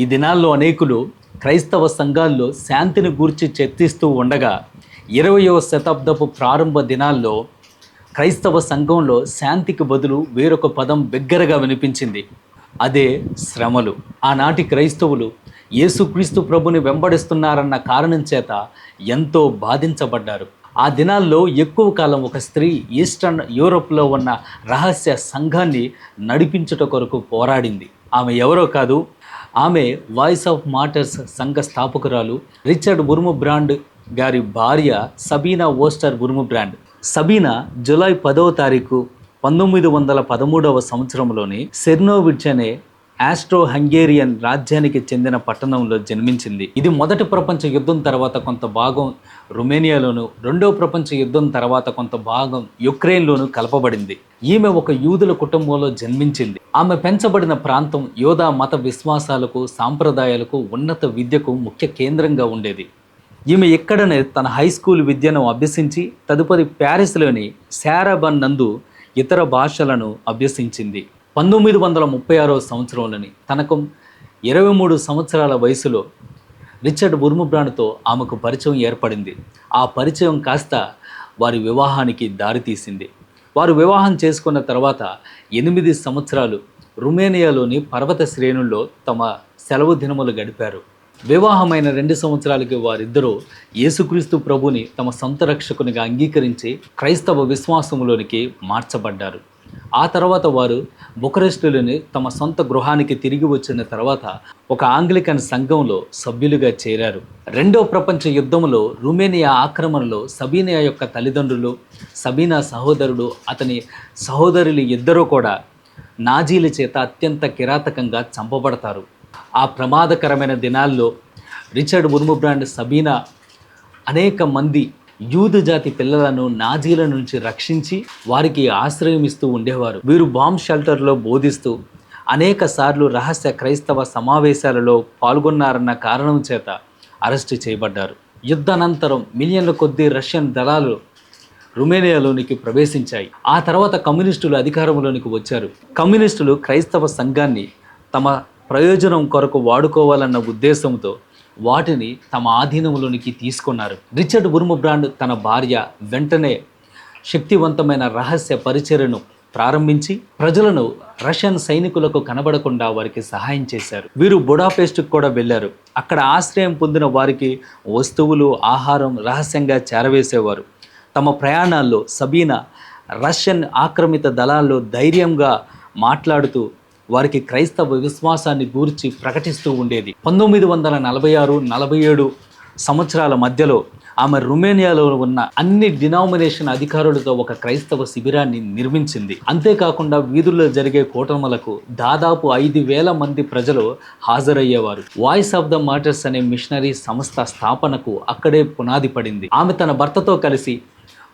ఈ దినాల్లో అనేకులు క్రైస్తవ సంఘాల్లో శాంతిని గూర్చి చర్చిస్తూ ఉండగా ఇరవయవ శతాబ్దపు ప్రారంభ దినాల్లో క్రైస్తవ సంఘంలో శాంతికి బదులు వేరొక పదం బిగ్గరగా వినిపించింది. అదే శ్రమలు. ఆనాటి క్రైస్తవులు యేసుక్రీస్తు ప్రభుని వెంబడిస్తున్నారన్న కారణం చేత ఎంతో బాధించబడ్డారు. ఆ దినాల్లో ఎక్కువ కాలం ఒక స్త్రీ ఈస్టర్న్ యూరోప్లో ఉన్న రహస్య సంఘాన్ని నడిపించుట కొరకు పోరాడింది. ఆమె ఎవరో కాదు ఆమె వాయిస్ ఆఫ్ మాటర్స్ సంఘ స్థాపకురాలు రిచర్డ్ బుర్ము బ్రాండ్ గారి భార్య Sabina Oster Wurmbrand. Sabina July పదవ తారీఖు పంతొమ్మిది వందల పదమూడవ సంవత్సరంలోని సెర్నోవిడ్జ్ అనే ఆస్ట్రో హంగేరియన్ రాజ్యానికి చెందిన పట్టణంలో జన్మించింది. ఇది మొదటి ప్రపంచ యుద్ధం తర్వాత కొంత భాగం రుమేనియాలోను రెండవ ప్రపంచ యుద్ధం తర్వాత కొంత భాగం యుక్రెయిన్లోను కలపబడింది. ఈమె ఒక యూదుల కుటుంబంలో జన్మించింది. ఆమె పెంచబడిన ప్రాంతం యోధా మత విశ్వాసాలకు సాంప్రదాయాలకు ఉన్నత విద్యకు ముఖ్య కేంద్రంగా ఉండేది. ఈమె ఇక్కడనే తన హై స్కూల్ విద్యను అభ్యసించి తదుపరి ప్యారిస్లోని శారాబన్ నందు ఇతర భాషలను అభ్యసించింది. పంతొమ్మిది వందల ముప్పై ఆరో సంవత్సరంలోని తనకు ఇరవై మూడు సంవత్సరాల వయసులో రిచర్డ్ బుర్ముబ్రాన్తో ఆమెకు పరిచయం ఏర్పడింది. ఆ పరిచయం కాస్త వారి వివాహానికి దారితీసింది వారు వివాహం చేసుకున్న తర్వాత ఎనిమిది సంవత్సరాలు రుమేనియాలోని పర్వత శ్రేణుల్లో తమ సెలవు దినములు గడిపారు. వివాహమైన రెండు సంవత్సరాలకి వారిద్దరూ యేసుక్రీస్తు ప్రభుని తమ సొంత రక్షకునిగా అంగీకరించి క్రైస్తవ విశ్వాసంలోనికి మార్చబడ్డారు. ఆ తర్వాత వారు బుకరెస్టులోని తమ సొంత గృహానికి తిరిగి వచ్చిన తర్వాత ఒక ఆంగ్లికన్ సంఘంలో సభ్యులుగా చేరారు. రెండో ప్రపంచ యుద్ధంలో రుమేనియా ఆక్రమణలో సబీనియా యొక్క తల్లిదండ్రులు సబీనా సహోదరుడు అతని సహోదరులు ఇద్దరూ కూడా నాజీల చేత అత్యంత కిరాతకంగా చంపబడతారు. ఆ ప్రమాదకరమైన దినాల్లో రిచర్డ్ ముర్ముబ్రాండ్ సబీనా అనేక మంది యూదు జాతి పిల్లలను నాజీల నుంచి రక్షించి వారికి ఆశ్రయం ఇస్తూ ఉండేవారు. వీరు బాంబ్ షెల్టర్లో బోధిస్తూ అనేక సార్లు రహస్య క్రైస్తవ సమావేశాలలో పాల్గొన్నారన్న కారణం చేత అరెస్టు చేయబడ్డారు. యుద్ధానంతరం మిలియన్ల కొద్దీ రష్యన్ దళాలు రుమేనియాలోనికి ప్రవేశించాయి. ఆ తర్వాత కమ్యూనిస్టులు అధికారంలోనికి వచ్చారు. కమ్యూనిస్టులు క్రైస్తవ సంఘాన్ని తమ ప్రయోజనం కొరకు వాడుకోవాలన్న ఉద్దేశంతో వాటిని తమ ఆధీనంలోనికి తీసుకున్నారు. రిచర్డ్ బుర్ముబ్రాండ్ తన భార్య వెంటనే శక్తివంతమైన రహస్య పరిచర్యను ప్రారంభించి ప్రజలను రష్యన్ సైనికులకు కనబడకుండా వారికి సహాయం చేశారు. వీరు బుడాపెస్ట్కి కూడా వెళ్ళారు. అక్కడ ఆశ్రయం పొందిన వారికి వస్తువులు ఆహారం రహస్యంగా చేరవేసేవారు. తమ ప్రయాణాల్లో సబీనా రష్యన్ ఆక్రమిత దళాల్లో ధైర్యంగా మాట్లాడుతూ వారికి క్రైస్తవ విశ్వాసాన్ని గూర్చి ప్రకటిస్తూ ఉండేది. పంతొమ్మిది వందల నలభై ఆరు నలభై ఏడు సంవత్సరాల మధ్యలో ఆమె రుమేనియాలో ఉన్న అన్ని డినామినేషన్ అధికారులతో ఒక క్రైస్తవ శిబిరాన్ని నిర్మించింది. అంతేకాకుండా వీధుల్లో జరిగే కూటములకు దాదాపు ఐదు వేల మంది ప్రజలు హాజరయ్యేవారు. వాయిస్ ఆఫ్ ద మాటర్స్ అనే మిషనరీ సంస్థ స్థాపనకు అక్కడే పునాది పడింది. ఆమె తన భర్తతో కలిసి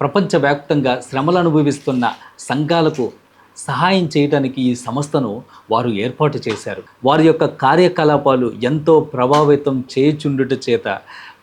ప్రపంచవ్యాప్తంగా శ్రమలు అనుభవిస్తున్న సంఘాలకు సహాయం చేయడానికి ఈ సంస్థను వారు ఏర్పాటు చేశారు. వారి యొక్క కార్యకలాపాలు ఎంతో ప్రభావితం చేయుచుండుట చేత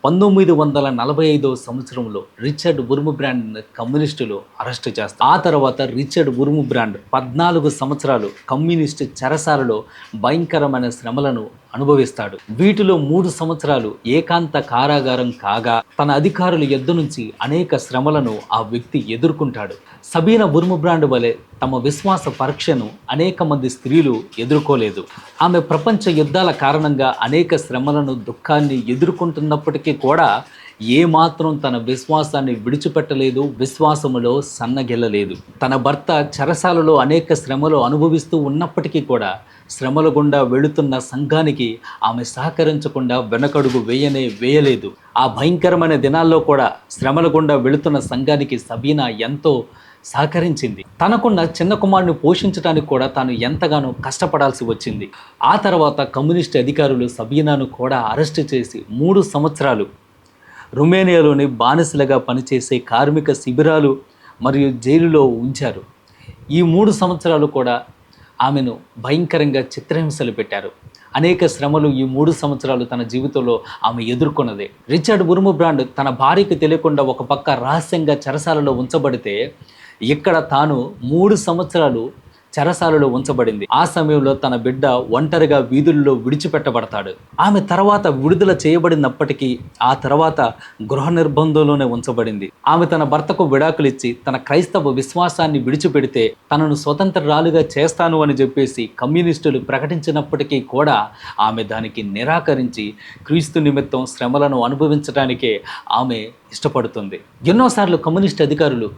పంతొమ్మిది వందల నలభై ఐదవ సంవత్సరంలో రిచర్డ్ బుర్ము బ్రాండ్ కమ్యూనిస్టులు అరెస్టు చేస్తారు. ఆ తర్వాత రిచర్డ్ బుర్ము బ్రాండ్ పద్నాలుగు సంవత్సరాలు కమ్యూనిస్టు చెరసాలలో భయంకరమైన శ్రమలను అనుభవిస్తాడు. వీటిలో మూడు సంవత్సరాలు ఏకాంత కారాగారం కాగా తన అధికారుల ఎద్దు నుంచి అనేక శ్రమలను ఆ వ్యక్తి ఎదుర్కొంటాడు. సబీన బుర్ము బ్రాండ్ వలె తమ విశ్వాస పరీక్షను అనేక మంది స్త్రీలు ఎదుర్కోలేదు. ఆమె ప్రపంచ యుద్ధాల కారణంగా అనేక శ్రమలను దుఃఖాన్ని ఎదుర్కొంటున్నప్పటికీ కూడా ఏమాత్రం తన విశ్వాసాన్ని విడిచిపెట్టలేదు విశ్వాసములో సన్నగిల్లలేదు. తన భర్త చెరసాలలో అనేక శ్రమలు అనుభవిస్తూ ఉన్నప్పటికీ కూడా శ్రమల గుండా వెళుతున్న సంఘానికి ఆమె సహకరించకుండా వెనకడుగు వేయనే వేయలేదు. ఆ భయంకరమైన దినాల్లో కూడా శ్రమల గుండా వెళుతున్న సంఘానికి సబీనా ఎంతో సహకరించింది. తనకున్న చిన్న కుమారుని పోషించడానికి కూడా తాను ఎంతగానో కష్టపడాల్సి వచ్చింది. ఆ తర్వాత కమ్యూనిస్ట్ అధికారులు సబీనాను కూడా అరెస్టు చేసి మూడు సంవత్సరాలు రుమేనియాలోని బానిసలుగా పనిచేసే కార్మిక శిబిరాలు మరియు జైలులో ఉంచారు. ఈ మూడు సంవత్సరాలు కూడా ఆమెను భయంకరంగా చిత్రహింసలు పెట్టారు. అనేక శ్రమలు ఈ మూడు సంవత్సరాలు తన జీవితంలో ఆమె ఎదుర్కొన్నదే. రిచర్డ్ బుర్ము బ్రాండ్ తన భార్యకు తెలియకుండా ఒక పక్క రహస్యంగా చెరసాలలో ఉంచబడితే ఇక్కడ తాను మూడు సంవత్సరాలు చెరసాలలో ఉంచబడింది. ఆ సమయంలో తన బిడ్డ ఒంటరిగా వీధుల్లో విడిచిపెట్టబడతాడు. ఆమె తర్వాత విడుదల చేయబడినప్పటికీ ఆ తర్వాత గృహ నిర్బంధంలోనే ఉంచబడింది. ఆమె తన భర్తకు విడాకులు ఇచ్చి తన క్రైస్తవ విశ్వాసాన్ని విడిచిపెడితే తనను స్వతంత్రరాలుగా చేస్తాను అని చెప్పేసి కమ్యూనిస్టులు ప్రకటించినప్పటికీ కూడా ఆమె దానికి నిరాకరించి క్రీస్తు నిమిత్తం శ్రమలను అనుభవించడానికే ఆమె ఇష్టపడుతుంది. ఎన్నోసార్లు కమ్యూనిస్ట్ అధికారులు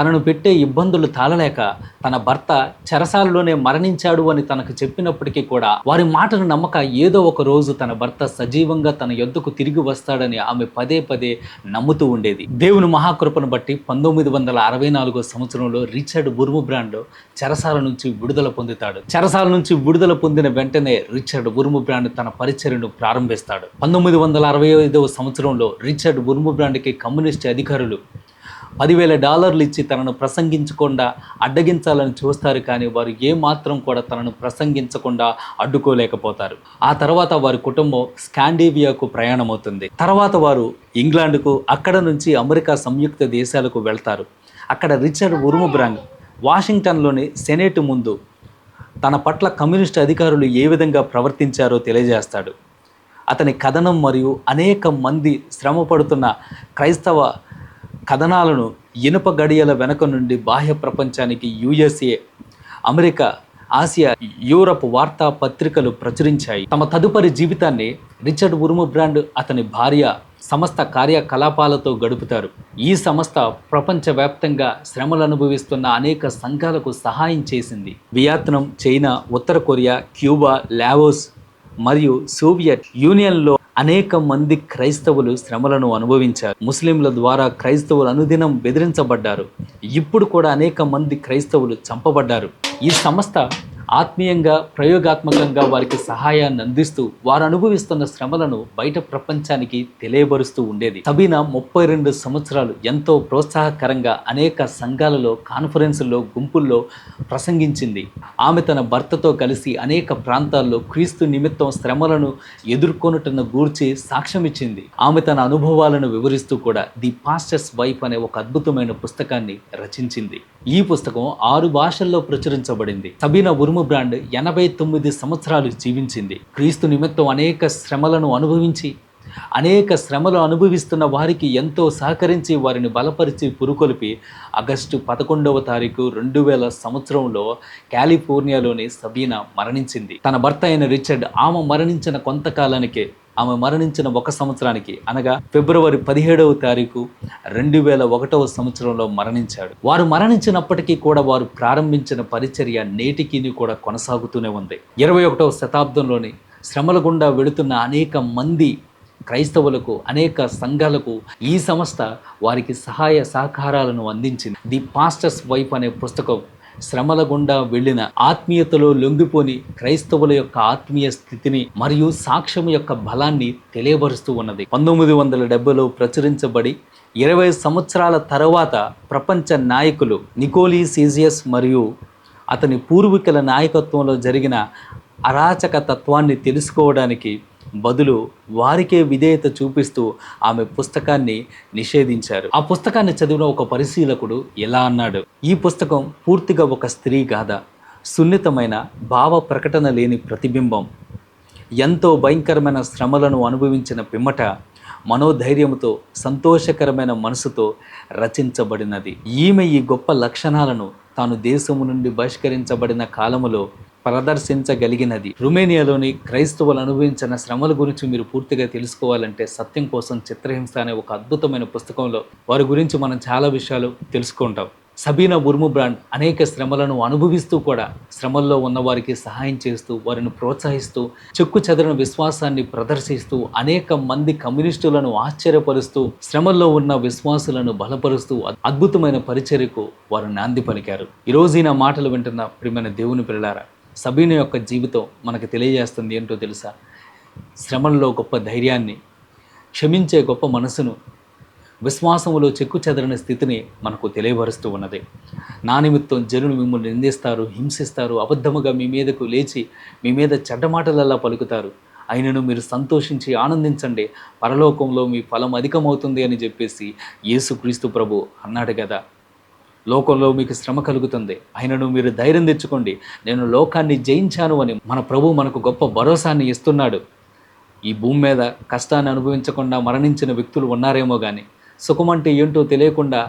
తనను పెట్టే ఇబ్బందులు తాళలేక తన భర్త చెరసాలలోనే మరణించాడు అని తనకు చెప్పినప్పటికీ కూడా వారి మాటను నమ్మక ఏదో ఒక రోజు తన భర్త సజీవంగా తన యొద్దకు తిరిగి వస్తాడని ఆమె పదే పదే నమ్ముతూ ఉండేది. దేవుని మహాకృపను బట్టి పంతొమ్మిది వందల అరవై నాలుగో సంవత్సరంలో రిచర్డ్ బుర్ము బ్రాండ్ చెరసాల నుంచి విడుదల పొందుతాడు. చెరసాల నుంచి విడుదల పొందిన వెంటనే రిచర్డ్ బుర్ము బ్రాండ్ తన పరిచయను ప్రారంభిస్తాడు. పంతొమ్మిది వందల అరవై ఐదవ సంవత్సరంలో రిచర్డ్ బుర్ము బ్రాండ్కి కమ్యూనిస్ట్ అధికారులు పదివేల డాలర్లు ఇచ్చి తనను ప్రసంగించకుండా అడ్డగించాలని చూస్తారు కానీ వారు ఏమాత్రం కూడా తనను ప్రసంగించకుండా అడ్డుకోలేకపోతారు. ఆ తర్వాత వారి కుటుంబం స్కాండివియాకు ప్రయాణమవుతుంది. తర్వాత వారు ఇంగ్లాండ్కు అక్కడ నుంచి అమెరికా సంయుక్త దేశాలకు వెళ్తారు. అక్కడ రిచర్డ్ ఉరుముబ్రాంగ్ వాషింగ్టన్లోని సెనేట్ ముందు తన పట్ల కమ్యూనిస్ట్ అధికారులు ఏ విధంగా ప్రవర్తించారో తెలియజేస్తాడు. అతని కథనం మరియు అనేక మంది శ్రమపడుతున్న క్రైస్తవ కథనాలను ఇనుప గడియల వెనుక నుండి బాహ్య ప్రపంచానికి యుఎస్ఏ అమెరికా ఆసియా యూరప్ వార్తా పత్రికలు ప్రచురించాయి. తమ తదుపరి జీవితాన్ని రిచర్డ్ ఉరుము బ్రాండ్ అతని భార్య సమస్త కార్యకలాపాలతో గడుపుతారు. ఈ సంస్థ ప్రపంచవ్యాప్తంగా శ్రమలు అనుభవిస్తున్న అనేక సంఘాలకు సహాయం చేసింది. వియత్నం చైనా ఉత్తర కొరియా క్యూబా లావోస్ మరియు సోవియట్ యూనియన్లో అనేక మంది క్రైస్తవులు శ్రమలను అనుభవించారు. ముస్లింల ద్వారా క్రైస్తవులు అనుదినం బెదిరించబడ్డారు. ఇప్పుడు కూడా అనేక మంది క్రైస్తవులు చంపబడ్డారు. ఈ సంస్థ ఆత్మీయంగా ప్రయోగాత్మకంగా వారికి సహాయాన్ని అందిస్తూ వారు అనుభవిస్తున్న శ్రమలను బయట ప్రపంచానికి తెలియబరుస్తూ ఉండేది. సబీనా ముప్పై రెండు సంవత్సరాలు ఎంతో ప్రోత్సాహకరంగా అనేక సంఘాలలో కాన్ఫరెన్సుల్లో గుంపుల్లో ప్రసంగించింది. ఆమె తన భర్తతో కలిసి అనేక ప్రాంతాల్లో క్రీస్తు నిమిత్తం శ్రమలను ఎదుర్కొనుటను గూర్చి సాక్ష్యం ఇచ్చింది ఆమె తన అనుభవాలను వివరిస్తూ కూడా ది పాస్టర్స్ వైఫ్ అనే ఒక అద్భుతమైన పుస్తకాన్ని రచించింది. ఈ పుస్తకం ఆరు భాషల్లో స్థాపించబడింది సబీనా ఉరుము బ్రాండ్ ఎనభై తొమ్మిది సంవత్సరాలు జీవించింది. క్రీస్తు నిమిత్తం అనేక శ్రమలను అనుభవించి అనేక శ్రమలు అనుభవిస్తున్న వారికి ఎంతో సహకరించి వారిని బలపరిచి పురుకొల్పి ఆగస్టు పదకొండవ తారీఖు రెండు వేల సంవత్సరంలో కాలిఫోర్నియాలోని సబీనా మరణించింది. తన భర్త అయిన రిచర్డ్ ఆమె మరణించిన కొంతకాలానికే ఆమె మరణించిన ఒక సంవత్సరానికి అనగా ఫిబ్రవరి పదిహేడవ తారీఖు రెండు వేల ఒకటవ సంవత్సరంలో మరణించాడు. వారు మరణించినప్పటికీ కూడా వారు ప్రారంభించిన పరిచర్య నేటికి కూడా కొనసాగుతూనే ఉంది. ఇరవై ఒకటవ శతాబ్దంలోని శ్రమల గుండా వెళుతున్న అనేక మంది క్రైస్తవులకు అనేక సంఘాలకు ఈ సంస్థ వారికి సహాయ సహకారాలను అందించింది. ది పాస్టర్స్ వైఫ్ అనే పుస్తకం శ్రమల గుండా వెళ్ళిన ఆత్మీయతలో లొంగిపోని క్రైస్తవుల యొక్క ఆత్మీయ స్థితిని మరియు సాక్ష్యం యొక్క బలాన్ని తెలియబరుస్తూ ఉన్నది. పంతొమ్మిది వందల డెబ్బైలో ప్రచురించబడి ఇరవై సంవత్సరాల తర్వాత ప్రపంచ నాయకులు నికోలీ సీజియస్ మరియు అతని పూర్వీకుల నాయకత్వంలో జరిగిన అరాచక తత్వాన్ని తెలుసుకోవడానికి బదులు వారికే విధేయత చూపిస్తూ ఆమె పుస్తకాన్ని నిషేధించారు. ఆ పుస్తకాన్ని చదివిన ఒక పరిశీలకుడు ఎలా అన్నాడు? ఈ పుస్తకం పూర్తిగా ఒక స్త్రీ గాథ. సున్నితమైన భావ ప్రకటన లేని ప్రతిబింబం. ఎంతో భయంకరమైన శ్రమలను అనుభవించిన పిమ్మట మనోధైర్యంతో సంతోషకరమైన మనసుతో రచించబడినది. ఈమె ఈ గొప్ప లక్షణాలను తాను దేశము నుండి బహిష్కరించబడిన కాలములో ప్రదర్శించగలిగినది. రుమేనియాలోని క్రైస్తవులు అనుభవించిన శ్రమల గురించి మీరు పూర్తిగా తెలుసుకోవాలంటే సత్యం కోసం చిత్రహింస అనే ఒక అద్భుతమైన పుస్తకంలో వారి గురించి మనం చాలా విషయాలు తెలుసుకుంటాం. సబీనా బుర్ము బ్రాండ్ అనేక శ్రమలను అనుభవిస్తూ కూడా శ్రమల్లో ఉన్న వారికి సహాయం చేస్తూ వారిని ప్రోత్సహిస్తూ చెక్కు చెదరని విశ్వాసాన్ని ప్రదర్శిస్తూ అనేక మంది కమ్యూనిస్టులను ఆశ్చర్యపరుస్తూ శ్రమల్లో ఉన్న విశ్వాసులను బలపరుస్తూ అద్భుతమైన పరిచర్యకు వారు నాంది పలికారు. ఈరోజు ఈ నా మాటలు వింటున్న ప్రియమైన దేవుని పిల్లారా సబీన యొక్క జీవితం మనకు తెలియజేస్తుంది ఏంటో తెలుసా? శ్రమంలో గొప్ప ధైర్యాన్ని క్షమించే గొప్ప మనసును విశ్వాసములో చెక్కు చెదరని స్థితిని మనకు తెలియపరుస్తూ ఉన్నది. నా నిమిత్తం జనులు మిమ్మల్ని నిందిస్తారు హింసిస్తారు అబద్ధముగా మీ మీదకు లేచి మీ మీద చెడ్డ మాటలల్లా పలుకుతారు. అయినను మీరు సంతోషించి ఆనందించండి. పరలోకంలో మీ ఫలం అధికమవుతుంది అని చెప్పేసి యేసుక్రీస్తు ప్రభు అన్నాడు కదా. లోకంలో మీకు శ్రమ కలుగుతుంది. అయినను మీరు ధైర్యం తెచ్చుకోండి. నేను లోకాన్ని జయించాను అని మన ప్రభు మనకు గొప్ప భరోసాన్ని ఇస్తున్నాడు. ఈ భూమి మీద కష్టాన్ని అనుభవించకుండా మరణించిన వ్యక్తులు ఉన్నారేమో కానీ సుఖమంటే ఏంటో తెలియకుండా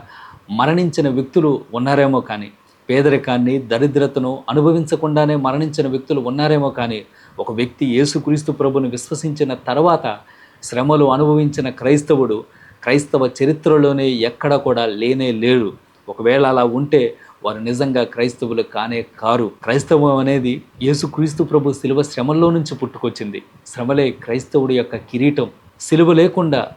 మరణించిన వ్యక్తులు ఉన్నారేమో కానీ పేదరికాన్ని దరిద్రతను అనుభవించకుండానే మరణించిన వ్యక్తులు ఉన్నారేమో కానీ ఒక వ్యక్తి యేసుక్రీస్తు ప్రభుని విశ్వసించిన తర్వాత శ్రమలు అనుభవించిన క్రైస్తవుడు క్రైస్తవ చరిత్రలోనే ఎక్కడ కూడా లేనే లేడు. ఒకవేళ అలా ఉంటే వారు నిజంగా క్రైస్తవులు కానే కారు. క్రైస్తవం అనేది యేసుక్రీస్తు ప్రభు శిలువ శ్రమల్లో నుంచి పుట్టుకొచ్చింది. శ్రమలే క్రైస్తవుడి యొక్క కిరీటం. శిలువ లేకుండా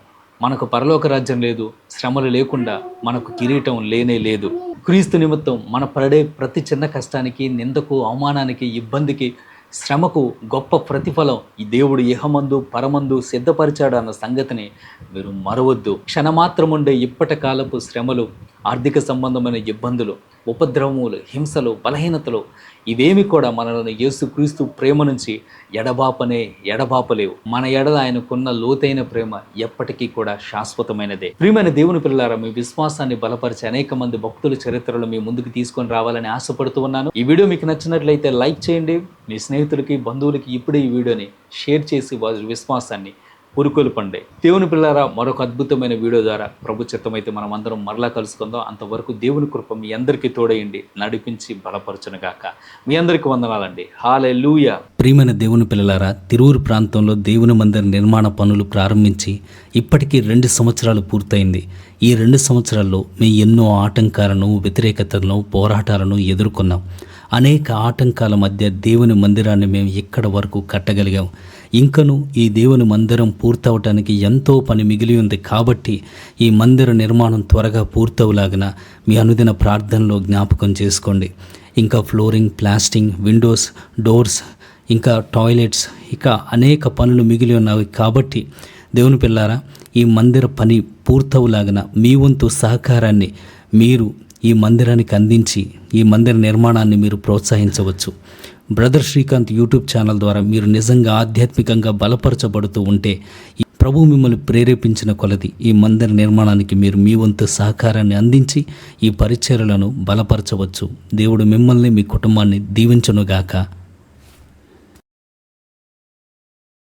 మనకు పరలోక రాజ్యం లేదు. శ్రమలు లేకుండా మనకు కిరీటం లేనే లేదు. క్రీస్తు నిమిత్తం మన పడే ప్రతి చిన్న కష్టానికి నిందకు అవమానానికి ఇబ్బందికి శ్రమకు గొప్ప ప్రతిఫలం ఈ దేవుడు ఇహమందు పరమందు సిద్ధపరిచాడు అన్న సంగతిని మీరు మరవద్దు. క్షణమాత్రముండే ఇప్పటి కాలపు శ్రమలు ఆర్థిక సంబంధమైన ఇబ్బందులు ఉపద్రవములు హింసలు బలహీనతలు ఇవేమి కూడా మనలను యేసుక్రీస్తు ప్రేమ నుంచి ఎడబాపనే ఎడబాపలేవు మన ఎడల ఆయనకున్న లోతైన ప్రేమ ఎప్పటికీ కూడా శాశ్వతమైనదే. ప్రియమైన దేవుని పిల్లలారా మీ విశ్వాసాన్ని బలపరిచి అనేక మంది భక్తుల చరిత్రలు మీ ముందుకు తీసుకొని రావాలని ఆశపడుతూ ఉన్నాను. ఈ వీడియో మీకు నచ్చినట్లయితే లైక్ చేయండి. మీ స్నేహితులకి బంధువులకి ఇప్పుడే ఈ వీడియోని షేర్ చేసి వారి విశ్వాసాన్ని పురుకొలు దేవుని పిల్లారా మరొక అద్భుతమైన వీడియో ద్వారా ప్రభు చిత్తమైతే మనం అందరం మరలా కలుసుకుందాం. అంతవరకు దేవుని కృప మీ అందరికీ తోడయండి. నడిపించి బలపరచునుగాక. మీ అందరికీ వందనాలండి. హాలే లూయ ప్రియమైన దేవుని పిల్లలారా తిరువురు ప్రాంతంలో దేవుని మందిర నిర్మాణ పనులు ప్రారంభించి ఇప్పటికీ రెండు సంవత్సరాలు పూర్తయింది. ఈ రెండు సంవత్సరాల్లో మేము ఎన్నో ఆటంకాలను వ్యతిరేకతలను పోరాటాలను ఎదుర్కొన్నాం. అనేక ఆటంకాల మధ్య దేవుని మందిరాన్ని మేము ఇక్కడ వరకు కట్టగలిగాం. ఇంకను ఈ దేవుని మందిరం పూర్తవటానికి ఎంతో పని మిగిలి ఉంది కాబట్టి ఈ మందిర నిర్మాణం త్వరగా పూర్తవులాగిన మీ అనుదిన ప్రార్థనలో జ్ఞాపకం చేసుకోండి. ఇంకా ఫ్లోరింగ్ ప్లాస్టింగ్ విండోస్ డోర్స్ ఇంకా టాయిలెట్స్ ఇక అనేక పనులు మిగిలి ఉన్నవి కాబట్టి దేవుని పిల్లారా ఈ మందిర పని పూర్తవులాగిన మీ వంతు సహకారాన్ని మీరు ఈ మందిరానికి అందించి ఈ మందిర నిర్మాణాన్ని మీరు ప్రోత్సహించవచ్చు. బ్రదర్ శ్రీకాంత్ యూట్యూబ్ ఛానల్ ద్వారా మీరు నిజంగా ఆధ్యాత్మికంగా బలపరచబడుతూ ఉంటే ఈ ప్రభు మిమ్మల్ని ప్రేరేపించిన కొలది ఈ మందిర నిర్మాణానికి మీరు మీ వంతు సహకారాన్ని అందించి ఈ పరిచర్లను బలపరచవచ్చు. దేవుడు మిమ్మల్ని మీ కుటుంబాన్ని దీవించునుగాక.